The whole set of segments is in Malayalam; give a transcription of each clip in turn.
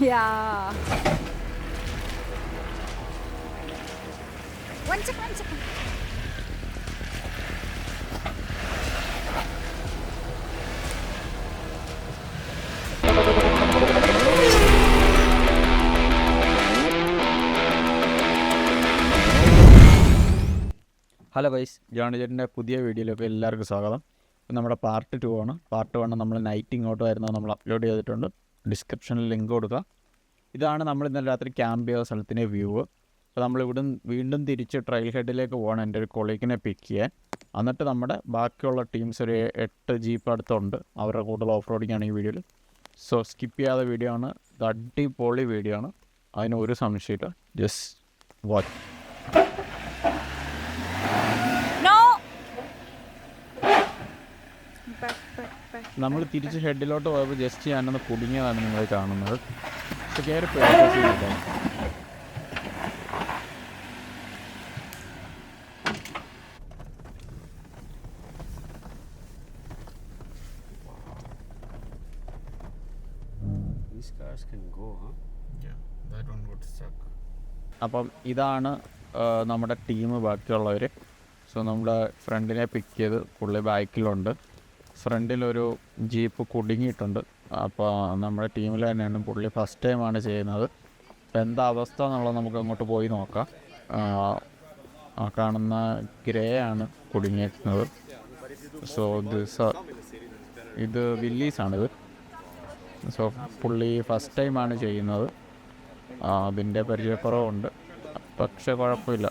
Yeah. One second, one second. Hello vice Johny ചേട്ടന്റെ പുതിയ വീഡിയോയിലേക്ക് എല്ലാവർക്കും സ്വാഗതം ഇപ്പം നമ്മുടെ പാർട്ട് ടു ആണ് പാർട്ട് വൺ നമ്മൾ നൈറ്റ് ഇങ്ങോട്ട് വരുന്നത് നമ്മൾ അപ്ലോഡ് ചെയ്തിട്ടുണ്ട് ഡിസ്ക്രിപ്ഷനിൽ ലിങ്ക് കൊടുക്കുക. ഇതാണ് നമ്മൾ ഇന്നലെ രാത്രി ക്യാമ്പ് ചെയ്ത സ്ഥലത്തിന്റെ വ്യൂ അപ്പോൾ നമ്മൾ വീണ്ടും തിരിച്ച് ട്രയൽ ഹെഡിലേക്ക് പോകണം എന്റെ ഒരു കൊളീഗിനെ പിക്ക് ചെയ്യാൻ. എന്നിട്ട് നമ്മുടെ ബാക്കിയുള്ള ടീംസ് ഒരു എട്ട് ജീപ്പ് അടുത്തുണ്ട്. അവരുടെ കൂടുതൽ ഓഫ് റോഡിങ് ആണ് ഈ വീഡിയോയിൽ സോ സ്കിപ്പ് ചെയ്യാത്ത വീഡിയോ ആണ്. ഇത് അടിപൊളി വീഡിയോ ആണ്. അതിന് ഒരു സംശയമില്ല just watch No! Back, back, back. നമ്മൾ തിരിച്ച് ഹെഡിലോട്ട് പോയപ്പോൾ ജസ്റ്റ് ഞാനൊന്ന് കുടുങ്ങിയതാണ് നിങ്ങൾ കാണുന്നത്. പക്ഷെ കയറി huh? അപ്പം ഇതാണ് നമ്മുടെ ടീം ബാക്കിയുള്ളവർ സോ നമ്മുടെ ഫ്രണ്ടിനെ പിക്ക് ചെയ്ത് പുള്ളി ബാക്കിലുണ്ട് ഫ്രണ്ടിലൊരു ജീപ്പ് കുടുങ്ങിയിട്ടുണ്ട്. അപ്പോൾ നമ്മുടെ ടീമിൽ തന്നെയാണ് പുള്ളി ഫസ്റ്റ് ടൈമാണ് ചെയ്യുന്നത്. അപ്പോൾ എന്താ അവസ്ഥ എന്നുള്ളത് നമുക്ക് അങ്ങോട്ട് പോയി നോക്കാം. ആ, ആ കാണുന്ന ഗ്രേ ആണ് കുടുങ്ങിയിരിക്കുന്നത്. സോ ദിസ് ഇത്. വില്ലീസാണിത് സോ പുള്ളി ഫസ്റ്റ് ടൈമാണ് ചെയ്യുന്നത്. അതിന്റെ പരിചയക്കുറവുണ്ട് പക്ഷേ കുഴപ്പമില്ല.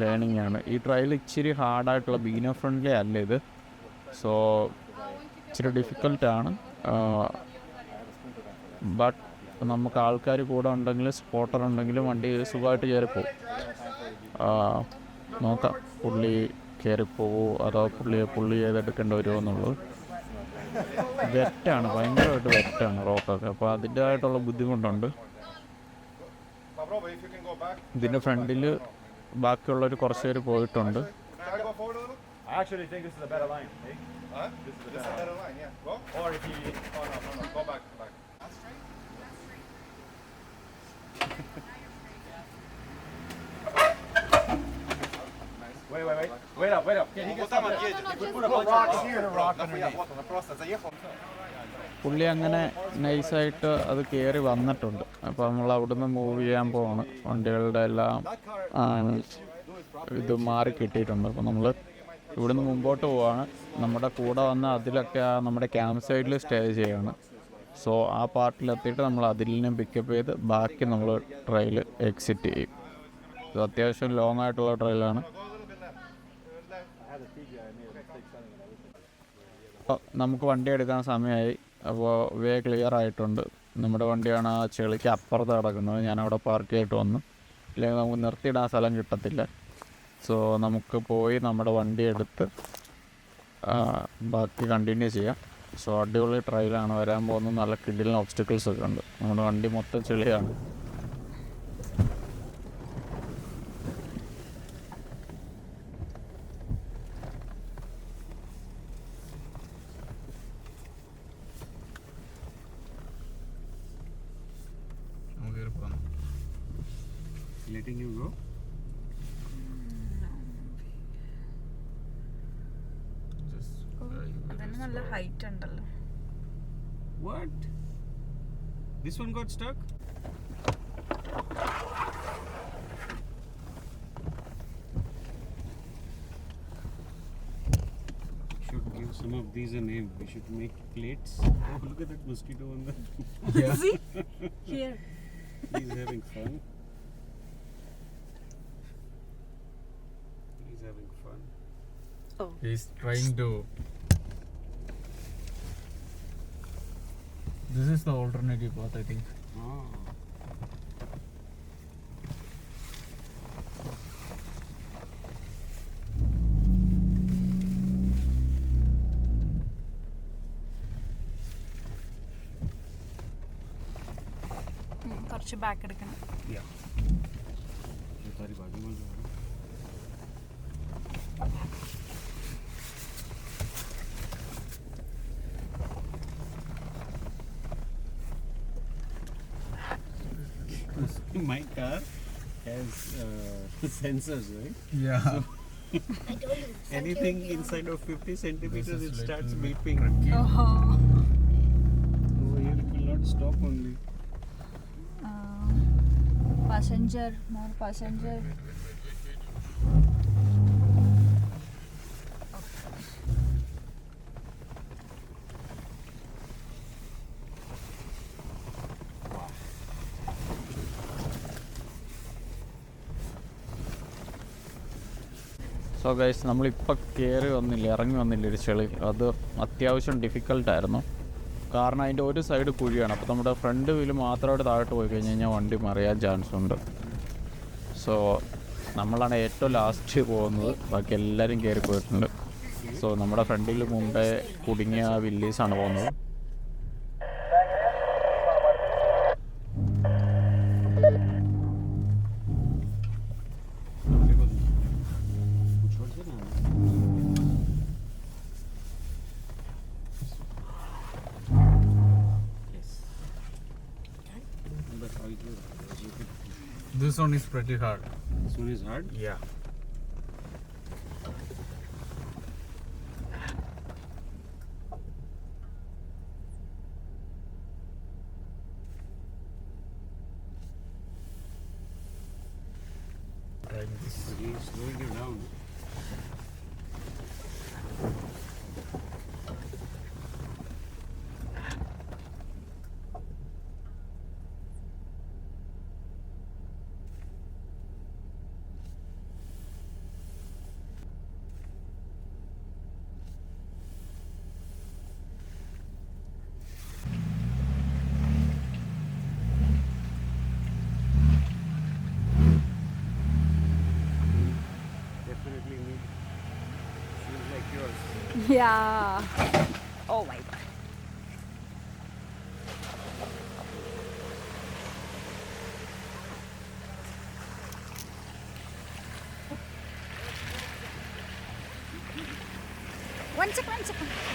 ലേണിംഗ് ആണ്. ഈ ട്രയൽ ഇച്ചിരി ഹാർഡായിട്ടുള്ള ബീനോ ഫ്രണ്ട്ലി അല്ല ഇത്. സോ ഇച്ചിരി ഡിഫിക്കൽട്ടാണ് ബട്ട് നമുക്ക് ആൾക്കാർ കൂടെ ഉണ്ടെങ്കിൽ സ്പോട്ടർ ഉണ്ടെങ്കിലും വണ്ടി സുഖമായിട്ട് കയറിപ്പോവും. നോക്കാം പുള്ളി കയറിപ്പോവോ അതോ പുള്ളി പുള്ളി ചെയ്തെടുക്കേണ്ടി വരുമോ എന്നുള്ളത്. വെറ്റാണ് ഭയങ്കരമായിട്ട് വെറ്റാണ് റോക്കൊക്കെ അപ്പോൾ അതിന്റെതായിട്ടുള്ള ബുദ്ധിമുട്ടുണ്ട്. ഇതിന്റെ ഫ്രണ്ടിൽ ബാക്കിയുള്ളവർ കുറച്ച് പേര് പോയിട്ടുണ്ട്. I actually think this is a better line. Eh? Huh? This is a better, line. line, yeah. Go. Or if you, oh no, no, no, go back, back. That's straight. That's straight. Wait, wait, wait. Wait up, wait up. Can he get some? We put a rock here rock underneath. പുള്ളി അങ്ങനെ നൈസായിട്ട് അത് കയറി വന്നിട്ടുണ്ട് അപ്പോൾ നമ്മൾ അവിടുന്ന് മൂവ് ചെയ്യാൻ പോവാണ് വണ്ടികളുടെ എല്ലാം ഇത് മാറി കിട്ടിയിട്ടുണ്ട് അപ്പോൾ നമ്മൾ ഇവിടുന്ന് മുമ്പോട്ട് പോവാണ്. നമ്മുടെ കൂടെ വന്ന അതിലൊക്കെ നമ്മുടെ ക്യാമ്പ് സൈഡിൽ സ്റ്റേ ചെയ്യാണ്. സോ ആ പാർട്ടിലെത്തിയിട്ട് നമ്മൾ അതിൽ നിന്നും പിക്കപ്പ് ചെയ്ത് ബാക്കി നമ്മൾ ട്രെയിൽ എക്സിറ്റ് ചെയ്യും. ഇത് അത്യാവശ്യം ലോങ് ആയിട്ടുള്ള ട്രെയിലാണ്. നമുക്ക് വണ്ടി എടുക്കാൻ സമയമായി അപ്പോൾ വേ ക്ലിയർ ആയിട്ടുണ്ട്. നമ്മുടെ വണ്ടിയാണ് ആ ചെളിക്ക് അപ്പുറത്ത് കിടക്കുന്നത്. ഞാൻ അവിടെ പാർക്ക് ചെയ്തിട്ട് വന്നു. ഇല്ലെങ്കിൽ നമുക്ക് നിർത്തിയിടാൻ സ്ഥലം കിട്ടത്തില്ല. സോ നമുക്ക് പോയി നമ്മുടെ വണ്ടി എടുത്ത് ബാക്കി കണ്ടിന്യൂ ചെയ്യാം. സോ അടിപൊളി ട്രയലാണ് വരാൻ പോകുന്നത് നല്ല കിഡിലിന് ഒബ്സ്റ്റക്കിൾസ് ഒക്കെ ഉണ്ട്. നമ്മുടെ വണ്ടി മൊത്തം ചെളിയാണ്. Letting you go? നല്ല ഹൈറ്റ് ഉണ്ടല്ലോ What? This one got stuck? Should give some of these a name. We should make plates. Oh, look at that mosquito on the. See? Here. He's having fun. He's having fun. Oh. He's trying to. This is the alternative path, I think. Oh. കുറച്ച് ബാക്ക് എടുക്കണം my car has uh, sensors, right? Yeah. So anything inside of 50 centimeters, it starts beeping. Oh. Over here, it will not stop only. Uh, passenger, more passenger. So guys നമ്മളിപ്പോൾ കയറി വന്നില്ല ഇറങ്ങി വന്നില്ല ഒരു ചെളി. അത് അത്യാവശ്യം ഡിഫിക്കൽട്ടായിരുന്നു കാരണം അതിന്റെ ഒരു സൈഡ് കുഴിയാണ്. അപ്പോൾ നമ്മുടെ ഫ്രണ്ട് വീൽ മാത്രമായിട്ട് താഴോട്ട് പോയി കഴിഞ്ഞ് കഴിഞ്ഞാൽ വണ്ടി മറിയാൻ ചാൻസ് ഉണ്ട്. സോ നമ്മളാണ് ഏറ്റവും ലാസ്റ്റ് പോകുന്നത്. ബാക്കി എല്ലാവരും കയറി പോയിട്ടുണ്ട്. സോ നമ്മുടെ ഫ്രണ്ടിൽ മുമ്പേ കുടുങ്ങിയ വില്ലീസാണ് പോകുന്നത്. This one is pretty hard. This one is hard. Yeah. Trying this. Slowing you down. Yeah. Oh my god. One second, one second.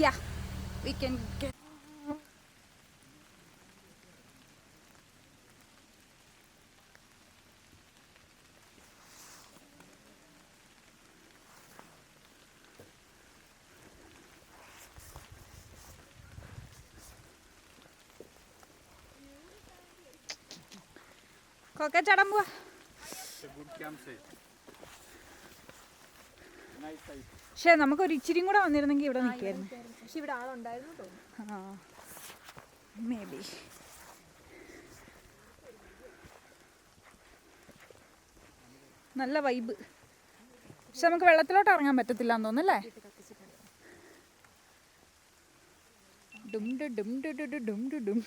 Yeah, we can get. കൊക്കെ ചടം പോവാ പക്ഷേ നമുക്ക് ഒരു ഇച്ചിരിയും കൂടെ വന്നിരുന്നെങ്കിൽ ഇവിടെ നിൽക്കായിരുന്നു പക്ഷെ ഇവിടെ ആളുണ്ടായിരുന്നു തോന്നുന്നു. ആ മേ ബി നല്ല വൈബ് പക്ഷെ നമുക്ക് വെള്ളത്തിലോട്ട് ഇറങ്ങാൻ പറ്റത്തില്ല എന്ന് തോന്നുന്നല്ലേ ഡും ഡു ഡും ഡു ഡു ഡു ഡും ഡും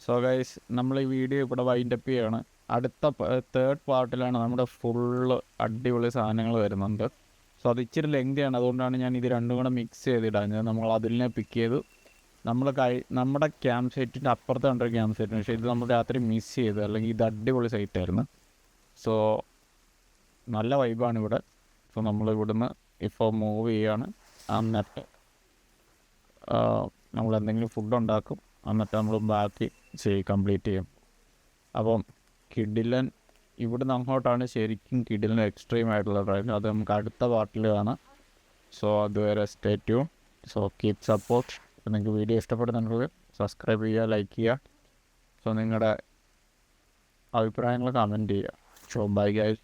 സോ ഗൈസ് നമ്മൾ ഈ വീഡിയോ ഇവിടെ വൈൻഡപ്പ് ചെയ്യാണ്. അടുത്ത തേർഡ് പാർട്ടിലാണ് നമ്മുടെ ഫുള്ള് അടിപൊളി സാധനങ്ങൾ വരുന്നുണ്ട് സോ അത് ഇച്ചിരി ലെങ്തിയാണ്. അതുകൊണ്ടാണ് ഞാൻ ഇത് രണ്ടും കൂടെ മിക്സ് ചെയ്തിടാഞ്ഞത് നമ്മൾ അതിലിനെ പിക്ക് ചെയ്തു നമ്മൾ കൈ നമ്മുടെ ക്യാമ്പ് സൈറ്റിന്റെ അപ്പുറത്ത് കണ്ടൊരു ക്യാമ്പ് സൈറ്റ് പക്ഷേ ഇത് നമ്മൾ രാത്രി മിസ് ചെയ്ത് അല്ലെങ്കിൽ ഇത് അടിപൊളി സൈറ്റായിരുന്നു സോ നല്ല വൈബാണ് ഇവിടെ. സോ നമ്മൾ ഇവിടുന്ന് ഇപ്പോൾ മൂവ് ചെയ്യാണ്. എന്നിട്ട് നമ്മൾ എന്തെങ്കിലും ഫുഡ് ഉണ്ടാക്കും. എന്നിട്ട് നമ്മൾ ബാക്കി ചെയ്യും കംപ്ലീറ്റ് ചെയ്യും. അപ്പം കിഡിലൻ ഇവിടുന്ന് അങ്ങോട്ടാണ് ശരിക്കും കിടിലിന് എക്സ്ട്രീം ആയിട്ടുള്ള ഡ്രൈവ് അത് നമുക്ക് അടുത്ത പാർട്ടിൽ കാണാം. സോ അതുവരെ state you so keep support നിങ്ങൾക്ക് വീഡിയോ ഇഷ്ടപ്പെടുന്നുണ്ടെങ്കിൽ സബ്സ്ക്രൈബ് ചെയ്യുക ലൈക്ക് ചെയ്യുക. സോ നിങ്ങളുടെ അഭിപ്രായങ്ങൾ കമന്റ് ചെയ്യുക. So bye guys